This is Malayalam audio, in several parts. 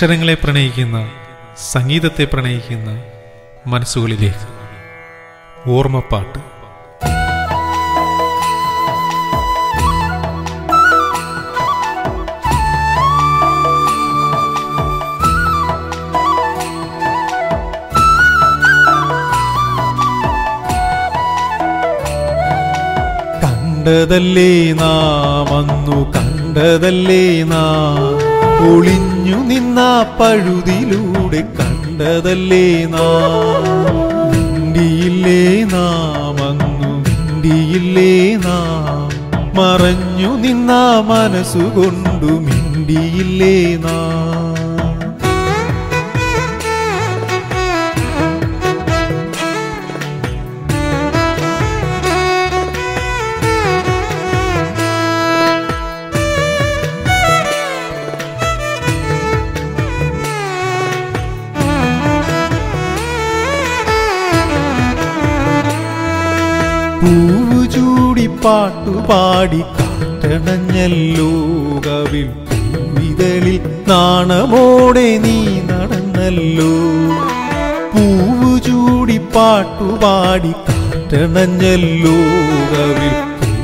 അക്ഷരങ്ങളെ പ്രണയിക്കുന്ന സംഗീതത്തെ പ്രണയിക്കുന്ന മനസ്സുകളിലേക്ക്. ഓർമ്മപ്പാട്ട്. കണ്ടതല്ലേ നാം കണ്ടതല്ലേ നാം ഒളിഞ്ഞു നിന്ന പഴുതിലൂടെ കണ്ടതല്ലേ നാം? മിണ്ടിയില്ലേ മിണ്ടിയില്ലേ നാം? മറഞ്ഞു നിന്ന മനസ്സുകൊണ്ടു മിണ്ടിയില്ലേ നാം? പൂവ് ചൂടി പാട്ടുപാടി കാറ്റണഞ്ഞല്ലോ കവിൽ പൂവിതളിൽ നാണമോടെ നീ നടന്നല്ലോ. പൂവ് ചൂടി പാട്ടുപാടി കാറ്റണഞ്ഞല്ലോ കവിൽ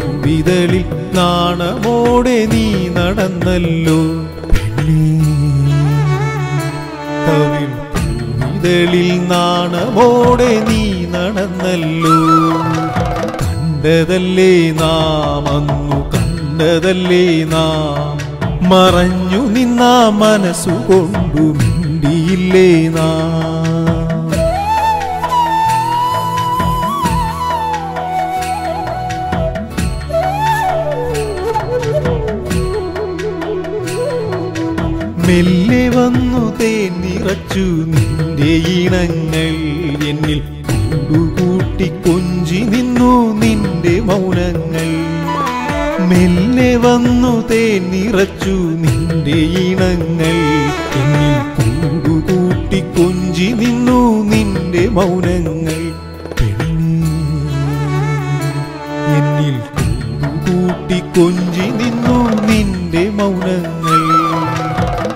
പൂവിതളിൽ നാണമോടെ നീ നടന്നല്ലോ. കവിൽ പൂവിതളിൽ നാണമോടെ നീ നടന്നല്ലോ. കണ്ടതല്ലേ നാം അന്നു കണ്ടതല്ലേ നാം? മറഞ്ഞു നിന്ന മനസ്സുകൊണ്ടു മിണ്ടിയില്ലേ നാം? മെല്ലെ വന്നു തേൻ നിറച്ചു നിന്റെ ഇണങ്ങൾ എന്നിൽ കൊണ്ടു നിന്റെ മൗനങ്ങൾ മെല്ലെ വന്നു തേൻ നിറച്ചു നിന്റെ ഇണങ്ങൾ എന്നിൽ കൂടുകൂട്ടി കൊഞ്ചി നിന്നു നിന്റെ മൗനങ്ങൾ. എന്നിൽ കൂടുകൂട്ടി കൊഞ്ചി നിന്നു നിന്റെ മൗനങ്ങൾ.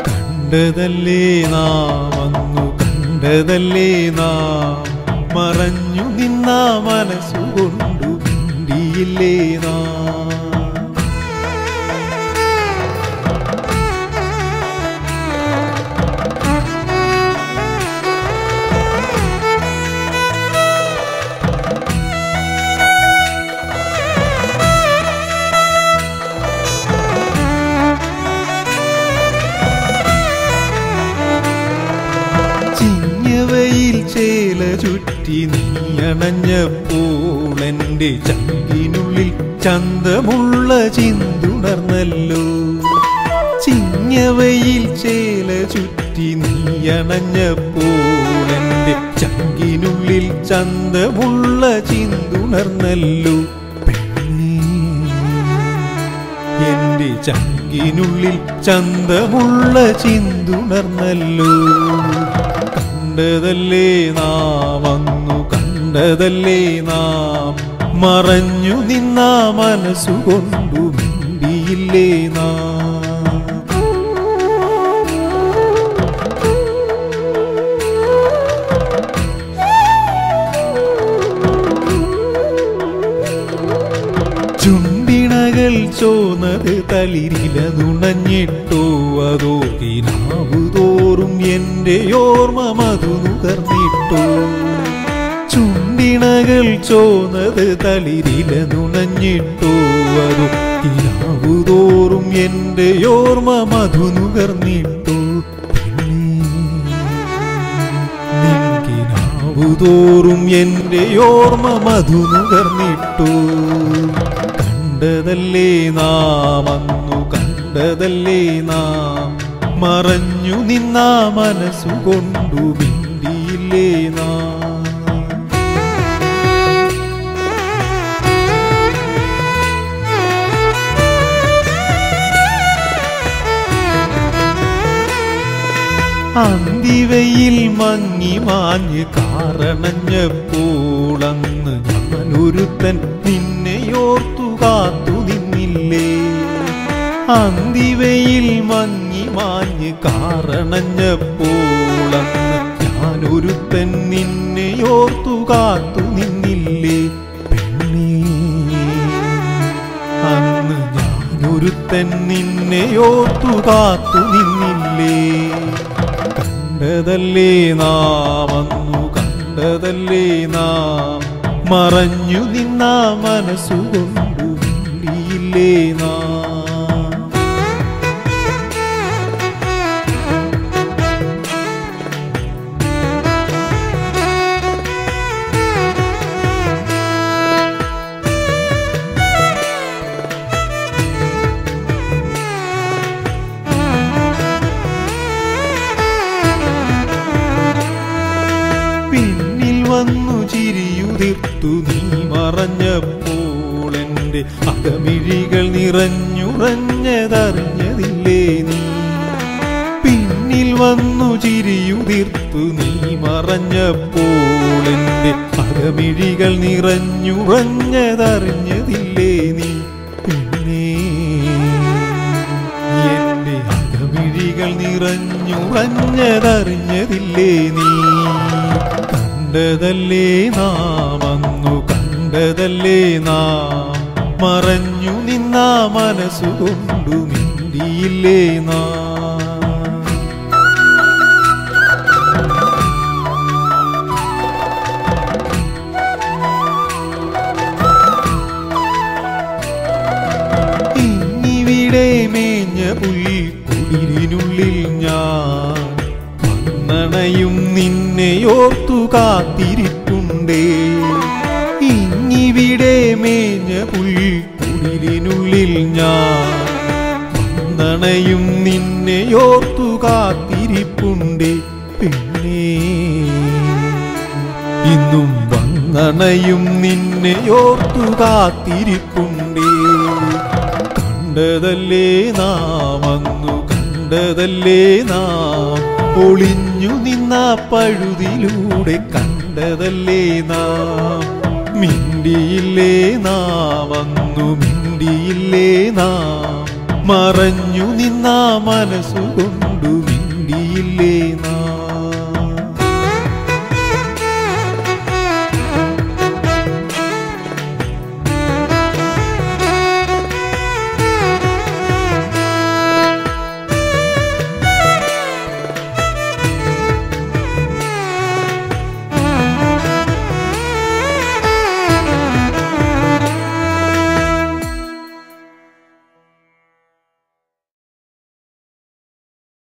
കണ്ടതല്ലേ നാം അന്നു കണ്ടതല്ലേ നാം മറഞ്ഞു നിന്ന മനസ്സുകൊണ്ടു മിണ്ടിയില്ലേ നാം. ചേല ചുറ്റി നീ അണഞ്ഞപ്പോൾ എന്റെ ചങ്കിനുള്ളിൽ ചന്തമുള്ള ചിന്തുണർന്നല്ലോ. ചിങ്ങവയിൽ ചേല ചുറ്റി നീ അണഞ്ഞപ്പോൾ എന്റെ ചങ്കിനുള്ളിൽ ചന്തമുള്ള ചിന്തുണർന്നല്ലോ. എന്റെ ചങ്കിനുള്ളിൽ ചന്തമുള്ള ചിന്തുണർന്നല്ലോ. കണ്ടതല്ലേ നാം വന്നു കണ്ടതല്ലേ നാം മറഞ്ഞു നിന്ന മനസ്സുകൊണ്ടു മിണ്ടിയില്ലേ നാം? ചുണ്ടിണകൾ ചോന്നത് തളിരില നുണഞ്ഞിട്ടോ അതോ തിനാവുതോറും എന്റെ ഓർമ്മ മധു നുകർന്നിട്ടോ ചുണ്ടിണകൾ ചോന്നത് തളിരില നുണഞ്ഞിട്ടോ അതോ എന്റെ തോറും ഓർമ്മ മധു നുകർന്നിട്ടോ. നിൻകിനാവുതോറും എന്റെ ഓർമ്മ മധു നുകർന്നിട്ടു. കണ്ടതല്ലേ നാം അന്നു കണ്ടതല്ലേ നാം. മറഞ്ഞു നിന്നാ മനസ്സുകൊണ്ടു മിണ്ടിയില്ലേ നാം. അന്തിവയിൽ മങ്ങി മാഞ്ഞ് കാരണഞ്ഞപ്പോളന്ന് ഞാനൊരുത്തൻ നിന്നെയോർത്തു കാത്തു നിന്നില്ലേ? അന്തിവയിൽ മങ്ങി മാഞ്ഞ് കാരണഞ്ഞപ്പോളന്ന് ഞാനൊരുത്തൻ നിന്നെയോർത്തു കാത്തു നിന്നില്ലേ? പെണ്ണേ അന്ന് ഞാനൊരുത്തൻ നിന്നെയോർത്തു കാത്തു നിന്നില്ലേ? കണ്ടതല്ലേ നാമന്നു കണ്ടതല്ലേ നാം. മറഞ്ഞു നിന്ന മനസ്സുകൊണ്ടു വിളിയില്ലേ നാം. വന്നു ചിരിയുതിർത്തു നീ മറഞ്ഞപ്പോൾ എന്റെ അകമിഴികൾ നിറഞ്ഞുറഞ്ഞതറിഞ്ഞതില്ലേ നീ? പിന്നിൽ വന്നു ചിരിയുതിർത്തു നീ മറഞ്ഞപ്പോൾ എന്റെ അകമിഴികൾ നിറഞ്ഞുറഞ്ഞതറിഞ്ഞതില്ലേ നീ? നിറഞ്ഞുറഞ്ഞതറിഞ്ഞതില്ലേ നീ? കണ്ടതല്ലേ നാമന്നു കണ്ടതല്ലേ നാം? മറഞ്ഞു നിന്ന മനസ്സുകൊണ്ടു മിണ്ടിയില്ലേ നാം? ഇന്നിവിടെ ഞാൻ വന്നണയും നിന്നെ ഓർത്തു കാത്തിരിപ്പുണ്ടേ ഇങ്ങിവിടെ മേഞ്ഞ പുൽക്കുടിലിനുള്ളിൽ ഞാൻ നണയും നിന്നെയോർത്തു കാത്തിരിപ്പുണ്ടേ പിന്നെ ഇന്നും വന്നണയും നിന്നെയോർത്തു കാത്തിരിപ്പുണ്ടേ കണ്ടതല്ലേ നാം അന്നു കണ്ടതല്ലേ നാം. ഒളിഞ്ഞു നിന്ന പഴുതിലൂടെ കണ്ടതല്ലേ നാം. മിണ്ടിയില്ലേ നാം വന്നു മിണ്ടിയില്ലേ നാം. മറഞ്ഞു നിന്ന മനസ്സുകൊണ്ടു മിണ്ടിയില്ലേ നാം.